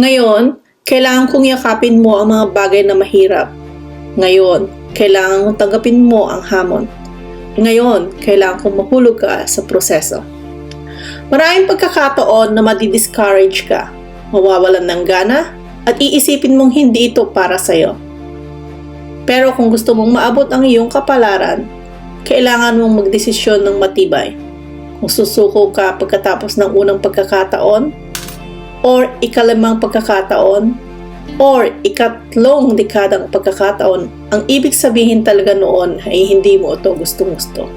Ngayon, kailangan kong yakapin mo ang mga bagay na mahirap. Ngayon, kailangan kong tanggapin mo ang hamon. Ngayon, kailangan kong mahulog ka sa proseso. Maraming pagkakataon na madi-discourage ka, mawawalan ng gana, at iisipin mong hindi ito para sa'yo. Pero kung gusto mong maabot ang iyong kapalaran, kailangan mong magdesisyon ng matibay. Kung susuko ka pagkatapos ng unang pagkakataon, or ikalimang pagkakataon, or ikatlong dekadang pagkakataon, ang ibig sabihin talaga noon ay hindi mo ito gustong-gusto.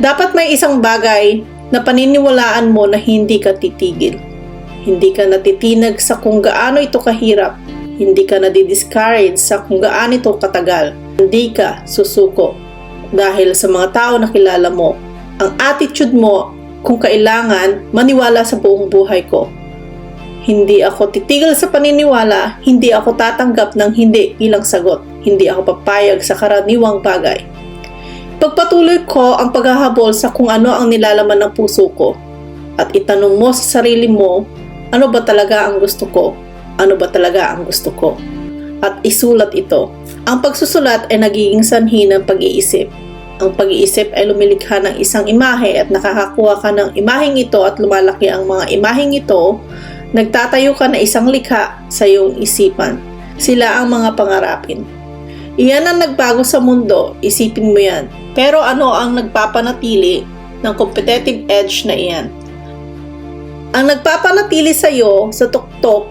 Dapat may isang bagay na paniniwalaan mo na hindi ka titigil. Hindi ka natitinag sa kung gaano ito kahirap. Hindi ka nadi-discourage sa kung gaano ito katagal. Hindi ka susuko dahil sa mga tao na kilala mo. Ang attitude mo kung kailangan maniwala sa buong buhay ko. Hindi ako titigil sa paniniwala, hindi ako tatanggap ng hindi bilang sagot. Hindi ako papayag sa karaniwang bagay. Pagpatuloy ko ang paghahabol sa kung ano ang nilalaman ng puso ko at itanong mo sa sarili mo, ano ba talaga ang gusto ko? Ano ba talaga ang gusto ko? At isulat ito. Ang pagsusulat ay nagiging sanhi ng pag-iisip. Ang pag-iisip ay lumilikha ng isang imahe at nakakakuha ka ng imaheng ito at lumalaki ang mga imaheng ito, nagtatayo ka na isang likha sa iyong isipan. Sila ang mga pangarapin. Iyan ang nagbago sa mundo, isipin mo yan. Pero ano ang nagpapanatili ng competitive edge na iyan? Ang nagpapanatili sa iyo sa tuktok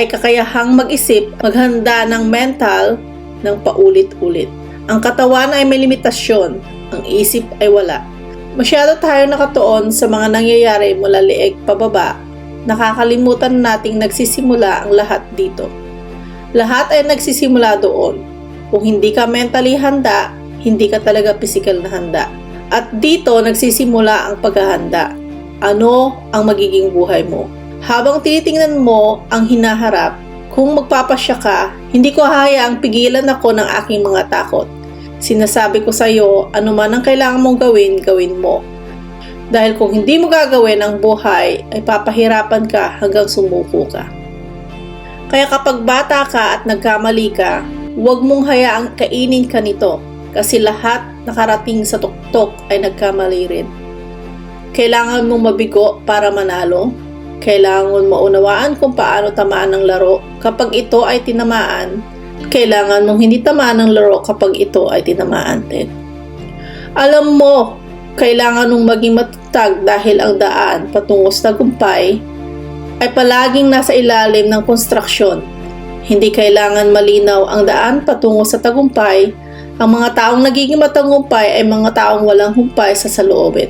ay kakayahang mag-isip, maghanda ng mental ng paulit-ulit. Ang katawan ay may limitasyon, ang isip ay wala. Masyado tayo nakatuon sa mga nangyayari mula lieg pababa, nakakalimutan nating nagsisimula ang lahat dito. Lahat ay nagsisimula doon. Kung hindi ka mentally handa, hindi ka talaga physical na handa. At dito nagsisimula ang paghahanda. Ano ang magiging buhay mo? Habang tinitingnan mo ang hinaharap, kung magpapasya ka, hindi ko hahayaang pigilan ako ng aking mga takot. Sinasabi ko sa iyo, ano man ang kailangan mong gawin, gawin mo. Dahil kung hindi mo gagawin ang buhay, ay papahirapan ka hanggang sumuko ka. Kaya kapag bata ka at nagkamali ka, huwag mong hayaang kainin ka nito kasi lahat nakarating sa tuktok ay nagkamali rin. Kailangan mong mabigo para manalo. Kailangan maunawaan kung paano tamaan ng laro kapag ito ay tinamaan. Kailangan mong hindi tamaan ng laro kapag ito ay tinamaan din. Alam mo, kailangan mong maging matatag dahil ang daan patungo sa tagumpay ay palaging nasa ilalim ng konstruksyon. Hindi kailangan malinaw ang daan patungo sa tagumpay. Ang mga taong nagiging matagumpay ay mga taong walang humpay sa saloobin.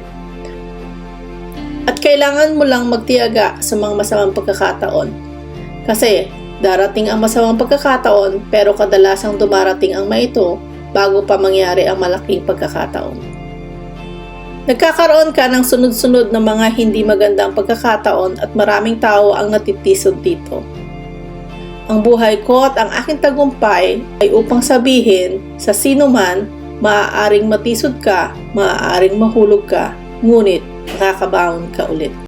At kailangan mo lang magtiyaga sa mga masamang pagkakataon. Kasi darating ang masamang pagkakataon pero kadalasang dumarating ang maito bago pa mangyari ang malaking pagkakataon. Nagkakaroon ka ng sunod-sunod na mga hindi magandang pagkakataon at maraming tao ang natitisod dito. Ang buhay ko at ang aking tagumpay ay upang sabihin sa sino man maaaring matisod ka, maaaring mahulog ka, ngunit makakabaon ka ulit.